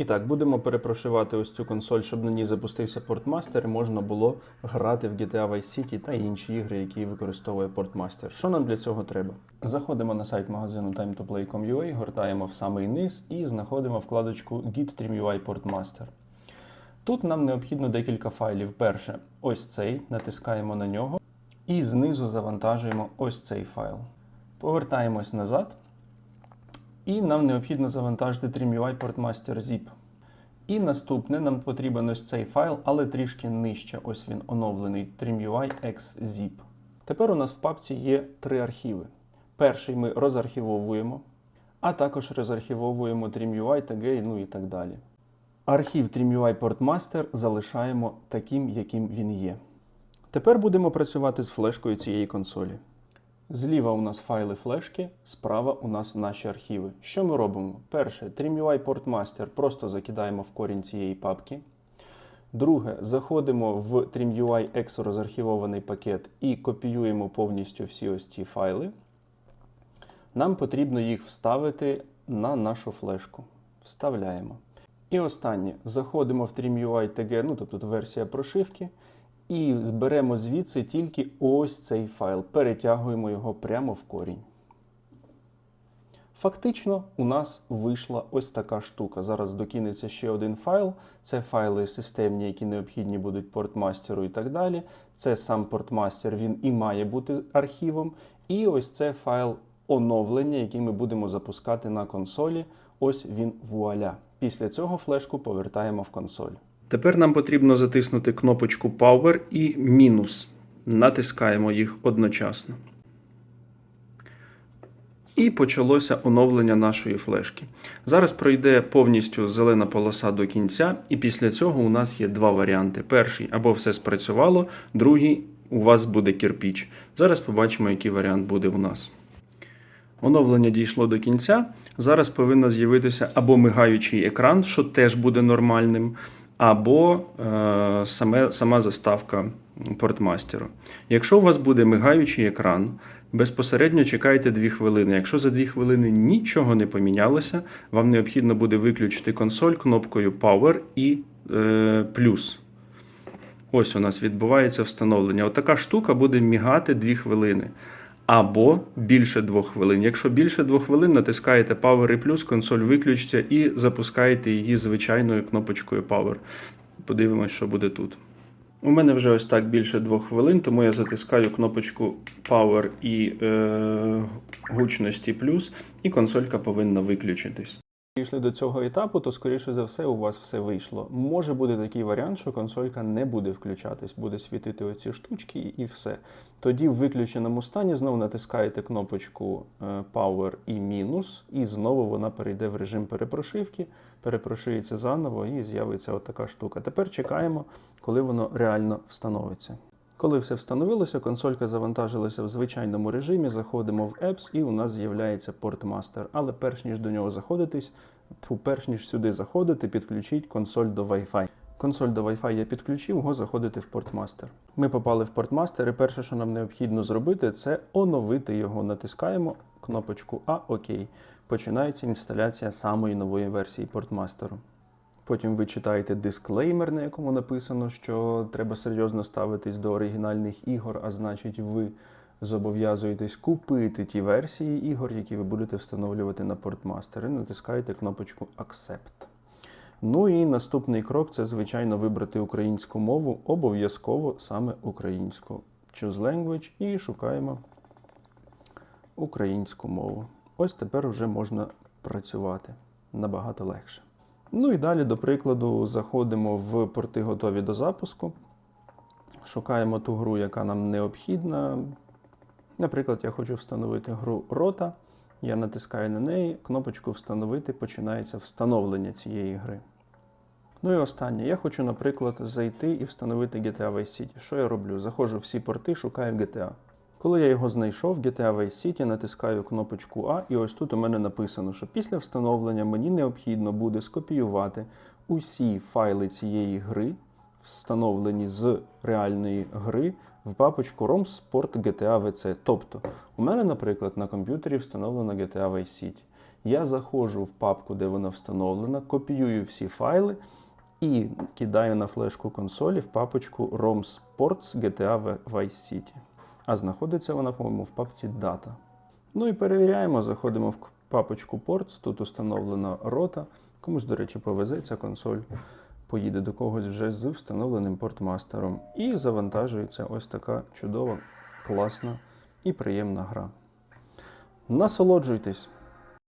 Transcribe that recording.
І так, будемо перепрошивати ось цю консоль, щоб на ній запустився портмастер і можна було грати в GTA Vice City та інші ігри, які використовує портмастер. Що нам для цього треба? Заходимо на сайт магазину time2play.com.ua, гортаємо в самий низ і знаходимо вкладочку Git TrimUI Portmaster. Тут нам необхідно декілька файлів. Перше, ось цей, натискаємо на нього і знизу завантажуємо ось цей файл. Повертаємось назад. І нам необхідно завантажити TrimUI Portmaster Zip. І наступне нам потрібен ось цей файл, але трішки нижче. Ось він оновлений TrimUI XZip. Тепер у нас в папці є три архіви. Перший ми розархівовуємо, а також розархівовуємо TrimUI, TG, ну і так далі. Архів TrimUI Portmaster залишаємо таким, яким він є. Тепер будемо працювати з флешкою цієї консолі. Зліва у нас файли флешки, справа у нас наші архіви. Що ми робимо? Перше, TrimUI Portmaster просто закидаємо в корінь цієї папки. Друге, заходимо в TrimUI X розархівований пакет і копіюємо повністю всі ось ці файли. Нам потрібно їх вставити на нашу флешку. Вставляємо. І останнє, заходимо в TrimUI TG, ну тобто версія прошивки, і зберемо звідси тільки ось цей файл. Перетягуємо його прямо в корінь. Фактично, у нас вийшла ось така штука. Зараз докинеться ще один файл. Це файли системні, які необхідні будуть портмастеру і так далі. Це сам портмастер, він і має бути архівом. І ось це файл оновлення, який ми будемо запускати на консолі. Ось він вуаля. Після цього флешку повертаємо в консоль. Тепер нам потрібно затиснути кнопочку Power і мінус. Натискаємо їх одночасно. І почалося оновлення нашої флешки. Зараз пройде повністю зелена полоса до кінця, і після цього у нас є два варіанти. Перший або все спрацювало, другий у вас буде кирпіч. Зараз побачимо, який варіант буде у нас. Оновлення дійшло до кінця. Зараз повинно з'явитися або мигаючий екран, що теж буде нормальним, або е, саме, сама заставка портмастеру. Якщо у вас буде мигаючий екран, безпосередньо чекайте 2 хвилини. Якщо за 2 хвилини нічого не помінялося, вам необхідно буде виключити консоль кнопкою Power і е, плюс. Ось у нас відбувається встановлення. Отака штука буде мігати 2 хвилини. Або більше 2 хвилин. Якщо більше 2 хвилин, натискаєте Power і плюс, консоль виключиться і запускаєте її звичайною кнопочкою Power. Подивимось, що буде тут. У мене вже ось так більше 2 хвилин, тому я затискаю кнопочку Power і е, гучності плюс, і консолька повинна виключитись. Дійшли до цього етапу, то скоріше за все у вас все вийшло. Може бути такий варіант, що консолька не буде включатись, буде світити оці штучки і все. Тоді в виключеному стані знову натискаєте кнопочку е, Power і мінус, і знову вона перейде в режим перепрошивки, перепрошується заново і з'явиться отака штука. Тепер чекаємо, коли воно реально встановиться. Коли все встановилося, консолька завантажилася в звичайному режимі, заходимо в Apps і у нас з'являється портмастер. Але перш ніж до нього заходитись, перш ніж сюди заходити, підключіть консоль до Wi-Fi. Консоль до Wi-Fi я підключив, го заходити в портмастер. Ми попали в портмастер, і перше, що нам необхідно зробити, це оновити його. Натискаємо кнопочку А ОК. Починається інсталяція самої нової версії портмастеру. Потім ви читаєте дисклеймер, на якому написано, що треба серйозно ставитись до оригінальних ігор, а значить, ви зобов'язуєтесь купити ті версії ігор, які ви будете встановлювати на портмастер, натискаєте кнопочку Accept. Ну і наступний крок це, звичайно, вибрати українську мову, обов'язково саме українську. Choose language і шукаємо українську мову. Ось тепер вже можна працювати набагато легше. Ну і далі, до прикладу, заходимо в порти готові до запуску. Шукаємо ту гру, яка нам необхідна. Наприклад, я хочу встановити гру рота. Я натискаю на неї, кнопочку Встановити починається встановлення цієї гри. Ну і останнє. Я хочу, наприклад, зайти і встановити GTA Vice City. Що я роблю? Заходжу в всі порти, шукаю GTA. Коли я його знайшов, GTA Vice City, натискаю кнопочку А, і ось тут у мене написано, що після встановлення мені необхідно буде скопіювати усі файли цієї гри, встановлені з реальної гри, в папочку ROM Sport GTA VC. Тобто, у мене, наприклад, на комп'ютері встановлено GTA Vice City. Я заходжу в папку, де вона встановлена, копіюю всі файли і кидаю на флешку консолі в папочку ROM Sports GTA Vice City. А знаходиться вона, по-моєму, в папці Data. Ну і перевіряємо, заходимо в папочку Ports, тут установлена рота. Комусь, до речі, повезе ця консоль, поїде до когось вже з встановленим портмастером. І завантажується ось така чудова, класна і приємна гра. Насолоджуйтесь!